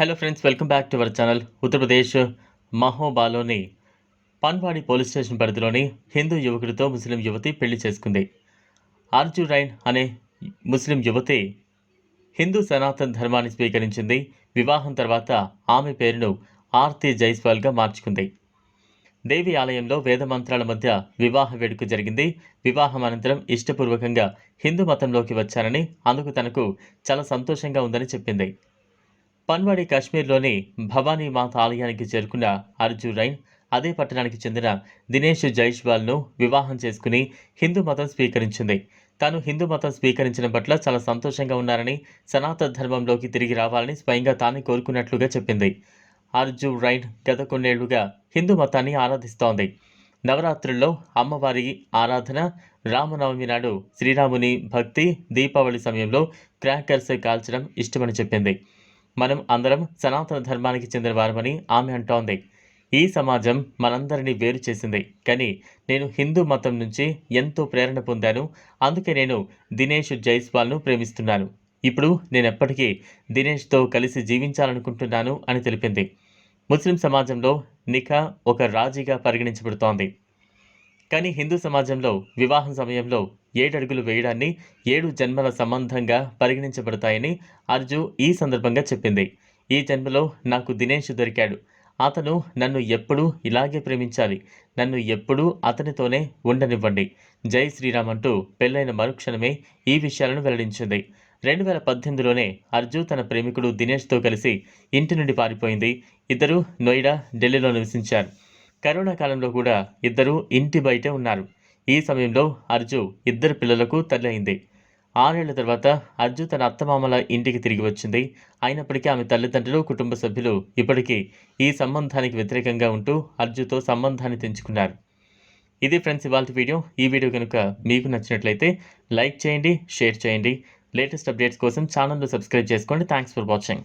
Hello friends welcome back to our channel Uttar Pradesh మహోబాలోని Panwari police station పరిధిలోని హిందూ యువకుడితో ముస్లిం యువతి పెళ్ళి చేసుకుంది. ఆర్జు రైన్ అనే ముస్లిం యువతి హిందూ సనాతన్ ధర్మాన్ని స్వీకరించింది. వివాహం తర్వాత ఆమె పేరును ఆర్తి జైస్వాల్గా మార్చుకుంది. దేవి ఆలయంలో వేద మంత్రాల మధ్య వివాహ వేడుక జరిగింది. వివాహం అనంతరం ఇష్టపూర్వకంగా హిందూ మతంలోకి వచ్చానని అందుకు తనకు చాలా సంతోషంగా ఉందని చెప్పింది. పన్వాడి కాశ్మీర్లోని భవానీ మాత ఆలయానికి చేరుకున్న అర్జు రైన్ అదే పట్టణానికి చెందిన దినేష్ జైష్వాల్ను వివాహం చేసుకుని హిందూ మతం స్వీకరించింది. తాను హిందూ మతం స్వీకరించడం పట్ల చాలా సంతోషంగా ఉన్నారని సనాతన ధర్మంలోకి తిరిగి రావాలని స్వయంగా తానే కోరుకున్నట్లుగా చెప్పింది. అర్జు రైన్ గత కొన్నేళ్ళుగా హిందూ మతాన్ని ఆరాధిస్తోంది. నవరాత్రుల్లో అమ్మవారి ఆరాధన రామనవమి నాడు శ్రీరాముని భక్తి దీపావళి సమయంలో క్రాకర్స్ కాల్చడం ఇష్టమని చెప్పింది. మనం అందరం సనాతన ధర్మానికి చెందిన వారమని ఆమె అంటోంది. ఈ సమాజం మనందరినీ వేరు చేసింది. కానీ నేను హిందూ మతం నుంచి ఎంతో ప్రేరణ పొందాను. అందుకే నేను దినేష్ జైస్వాల్ను ప్రేమిస్తున్నాను. ఇప్పుడు నేను ఎప్పటికీ దినేష్తో కలిసి జీవించాలనుకుంటున్నాను అని తెలిపింది. ముస్లిం సమాజంలో నిఖా ఒక రాజీగా పరిగణించబడుతోంది. కానీ హిందూ సమాజంలో వివాహం సమయంలో ఏడడుగులు వేయడాన్ని ఏడు జన్మల సంబంధంగా పరిగణించబడతాయని అర్జు ఈ సందర్భంగా చెప్పింది. ఈ జన్మలో నాకు దినేష్ దొరికాడు. అతను నన్ను ఎప్పుడూ ఇలాగే ప్రేమించాలి. నన్ను ఎప్పుడూ అతనితోనే ఉండనివ్వండి. జై శ్రీరామ్ అంటూ పెళ్ళైన మరుక్షణమే ఈ విషయాలను వెల్లడించింది. రెండు వేల పద్దెనిమిదిలోనే అర్జు తన ప్రేమికుడు దినేష్తో కలిసి ఇంటి నుండి పారిపోయింది. ఇద్దరు నోయిడా ఢిల్లీలో నివసించారు. కరోనా కాలంలో కూడా ఇద్దరు ఇంటి బయటే ఉన్నారు. ఈ సమయంలో అర్జు ఇద్దరు పిల్లలకు తల్లి అయింది. ఆరేళ్ళ తర్వాత అర్జు తన అత్తమామల ఇంటికి తిరిగి వచ్చింది. అయినప్పటికీ ఆమె తల్లిదండ్రులు కుటుంబ సభ్యులు ఇప్పటికీ ఈ సంబంధానికి వ్యతిరేకంగా ఉంటూ అర్జుతో సంబంధాన్ని తెంచుకున్నారు. ఇది ఫ్రెండ్స్ ఇవాళ వీడియో. ఈ వీడియో కనుక మీకు నచ్చినట్లయితే లైక్ చేయండి షేర్ చేయండి. లేటెస్ట్ అప్డేట్స్ కోసం ఛానల్ను సబ్స్క్రైబ్ చేసుకోండి. Thanks for watching